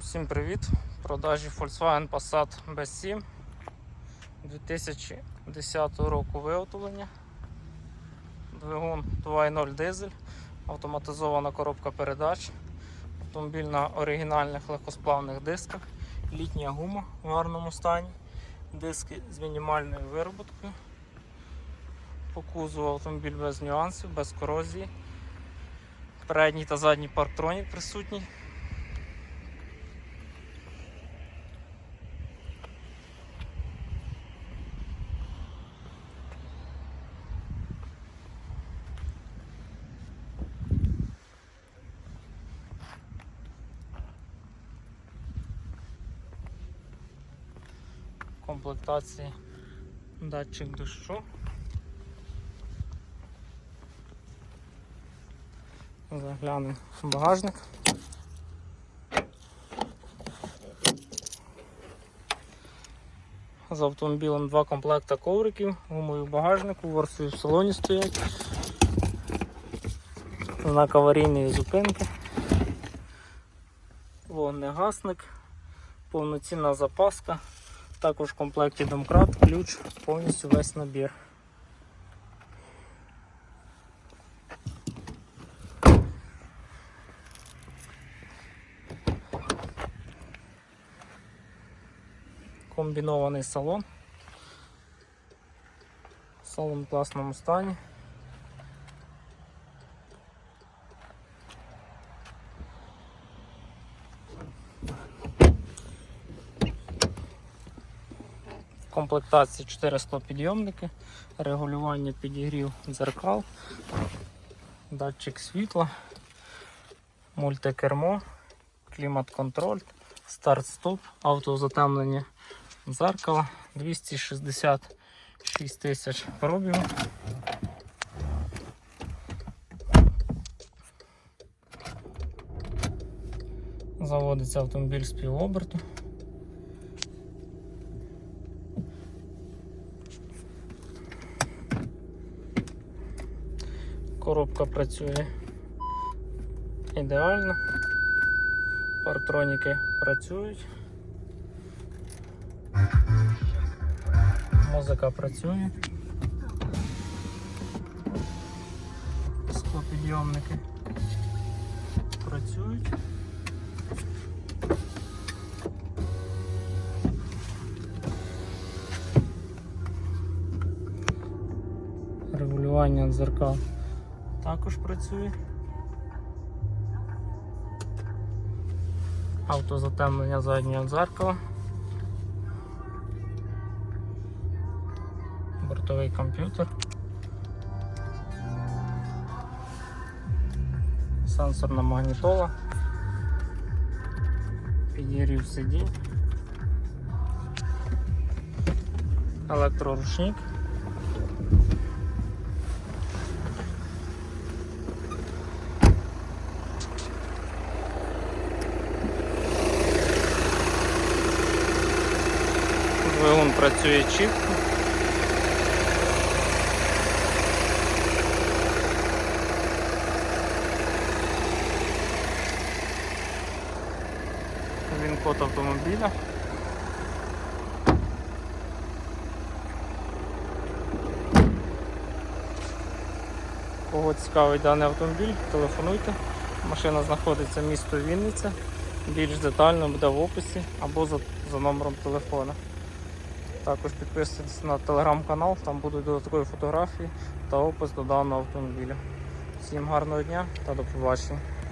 Всім привіт! В продажі Volkswagen Passat B7 2010 року виготовлення. Двигун 2.0 дизель, автоматизована коробка передач, автомобіль на оригінальних легкосплавних дисках, літня гума в гарному стані, диски з мінімальною вироботкою. По кузову автомобіль без нюансів, без корозії. Передній та задній парктронік присутній. Комплектації датчик дощу. Заглянемо в багажник. З автомобілем два комплекта ковриків, гумові в багажнику, ворсові в салоні стоять. Знак аварійної зупинки. Вогнегасник, повноцінна запаска. Також в комплекті домкрат, ключ, повністю весь набір. Комбінований салон. Салон в класному стані. Комплектації 4 склопідйомники, регулювання підігрів дзеркал, датчик світла, мультикермо, клімат-контроль, старт-стоп, автозатемнення дзеркала, 266 тисяч пробігу. Заводиться автомобіль з півоберту. Коробка працює ідеально. Партроніки працюють. Музика працює. Склопідйомники працюють. Регулювання дзеркал також працює. Автозатемнення заднього дзеркала. Бортовий комп'ютер. Сенсорна магнітола. Підігрів сидінь. Електроручник. Двигун працює чітко. Він код автомобіля. Кого цікавий даний автомобіль, телефонуйте. Машина знаходиться в місто Вінниця. Більш детально буде в описі або за, за номером телефона. Також підписуйтесь на телеграм-канал, там будуть додаткові фотографії та опис до даного автомобіля. Всім гарного дня та до побачення.